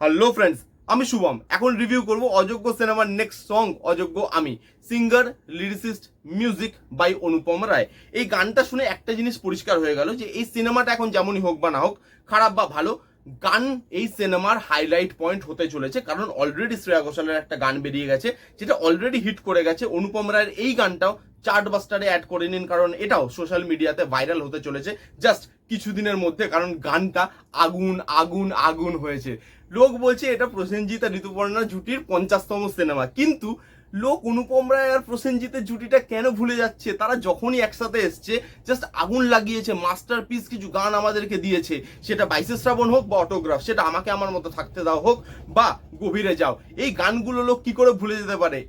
Hello friends আমি শুভম। এখন review করব অযোগ্য সিনেমার নেক্সট সং অযোগ্য আমি। Singer lyricist music by Anupam Roy এই গানটা শুনে একটা জিনিস পরিষ্কার হয়ে গেল যে, এই সিনেমাটা এখন যেমনই হোক বা না হোক, খারাপ বা ভালো, গান এই সিনেমার হাইলাইট পয়েন্ট হতে চলেছে। কারণ অলরেডি শ্রেয়া ঘোষালের একটা গান বেরিয়ে গেছে, যেটা অলরেডি হিট করে গেছে। অনুপম রায়ের এই গানটাও চার্ট বাস্টারে অ্যাড করে নিন, কারণ এটাও সোশ্যাল মিডিয়াতে ভাইরাল হতে চলেছে। জাস্ট কিছুদিনের মধ্যে, কারণ গানটা আগুন আগুন আগুন হয়েছে। লোক বলছে এটা প্রসেনজিৎ আর ঋতুপর্ণার জুটির পঞ্চাশতম সিনেমা। কিন্তু লোক অনুপম রায় আর প্রসেনজিতের জুটিটা কেন ভুলে যাচ্ছে? তারা যখনই একসাথে এসছে জাস্ট আগুন লাগিয়েছে মাস্টার পিস কিছু গান আমাদেরকে দিয়েছে। সেটা বাইশে শ্রাবণ হোক বা অটোগ্রাফ সেটা আমাকে আমার মতো থাকতে দাও হোক বা গভীরে যাও। এই গানগুলো লোক কি করে ভুলে যেতে পারে?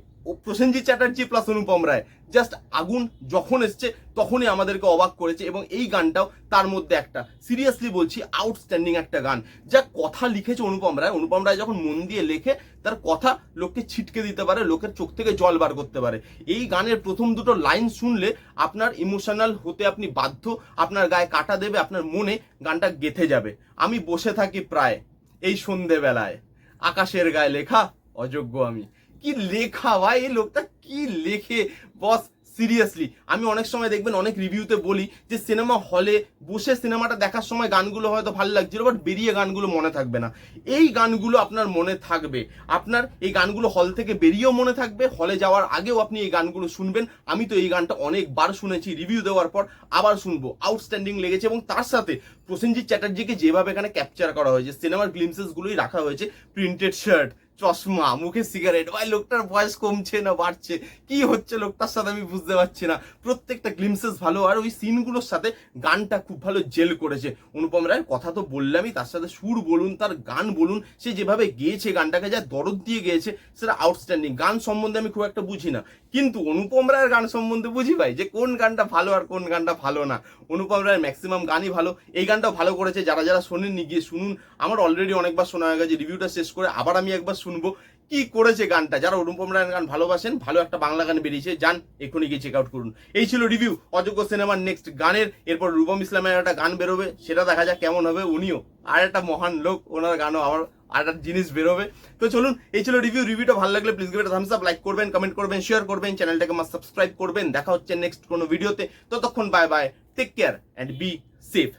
প্রসেনজিৎ চ্যাটার্জি প্লাস অনুপম রায়। জাস্ট আগুন যখন এসছে, তখনই আমাদেরকে অবাক করেছে এবং এই গানটাও তার মধ্যে একটা। সিরিয়াসলি বলছি আউটস্ট্যান্ডিং একটা গান। যা কথা লিখেছে অনুপম রায়। অনুপম রায় যখন মন দিয়ে লেখে, তার কথা লোককে ছিটকে দিতে পারে, লোকের চোখ থেকে জল বার করতে পারে। এই গানের প্রথম দুটো লাইন শুনলে আপনার ইমোশনাল হতে আপনি বাধ্য, আপনার গায়ে কাটা দেবে, আপনার মনে গানটা গেথে যাবে। আমি বসে থাকি প্রায় এই সন্ধেবেলায়। আকাশের গায়ে লেখা, অযোগ্য আমি। কি লেখা? ভাই, এই লোকটা কি লেখে? বস সিরিয়াসলি আমি অনেক সময় দেখবেন, অনেক রিভিউতে বলি যে সিনেমা হলে বসে সিনেমাটা দেখার সময় গানগুলো হয়তো ভালো লাগছিল বাট বেরিয়ে গানগুলো মনে থাকবে না। এই গানগুলো আপনার মনে থাকবে। আপনার এই গানগুলো হল থেকে বেরিয়েও মনে থাকবে হলে যাওয়ার আগেও আপনি এই গানগুলো শুনবেন। আমি তো এই গানটা অনেকবার শুনেছি রিভিউ দেওয়ার পর আবার শুনব। আউটস্ট্যান্ডিং লেগেছে এবং তার সাথে প্রসেনজিৎ চ্যাটার্জিকে যেভাবে এখানে ক্যাপচার করা হয়েছে সিনেমার গ্লিমসেস গুলোই রাখা হয়েছে প্রিন্টেড শার্ট চশমা, মুখে সিগারেট ভাই লোকটার বয়স কমছে না, বাড়ছে। কি হচ্ছে লোকটার সাথে আমি বুঝতে পারছি না। প্রত্যেকটা গ্লিমসেস ভালো, আর ওই সিনগুলোর সাথে গানটা খুব ভালো জেল করেছে। অনুপম রায়ের কথা তো বললামই, তার সাথে সুর বলুন, তার গান বলুন, সে যেভাবে গেয়েছে গানটাকে, যা দরদ দিয়ে গেয়েছে, সেটা আউটস্ট্যান্ডিং গান সম্বন্ধে আমি খুব একটা বুঝি না। কিন্তু অনুপম রায়ের গান সম্বন্ধে বুঝি ভাই, যে কোন গানটা ভালো আর কোন গানটা ভালো না। অনুপম রায়ের ম্যাক্সিমাম গানই ভালো। এই গানটাও ভালো করেছে, যারা যারা শোনেননি, গিয়ে শুনুন। আমার অলরেডি অনেকবার শোনা হয়ে গেছে রিভিউটা শেষ করে আবার আমি একবার শুনব কি করেছে গানটা। যারা অনুপম রায়ের গান ভালোবাসেন, ভালো একটা বাংলা গান বেরিয়েছে, যান, এক্ষুনি গিয়ে চেক আউট করুন। এই ছিল রিভিউ অযোগ্য সিনেমার নেক্সট গানের। এরপর রূপম ইসলামের একটা গান বেরোবে, সেটা দেখা যাক কেমন হবে। উনিও আর একটা মহান লোক, ওনার গানও আমার, আর একটা জিনিস বেরোবে। তো চলুন, এই ছিল রিভিউ রিভিউটা ভালো লাগলে please give thumbs up like করবেন কমেন্ট করবেন শেয়ার করবেন চ্যানেলটাকে আমার সাবস্ক্রাইব করবেন। দেখা হচ্ছে নেক্সট কোনো ভিডিওতে ততক্ষণ bye bye take care and be safe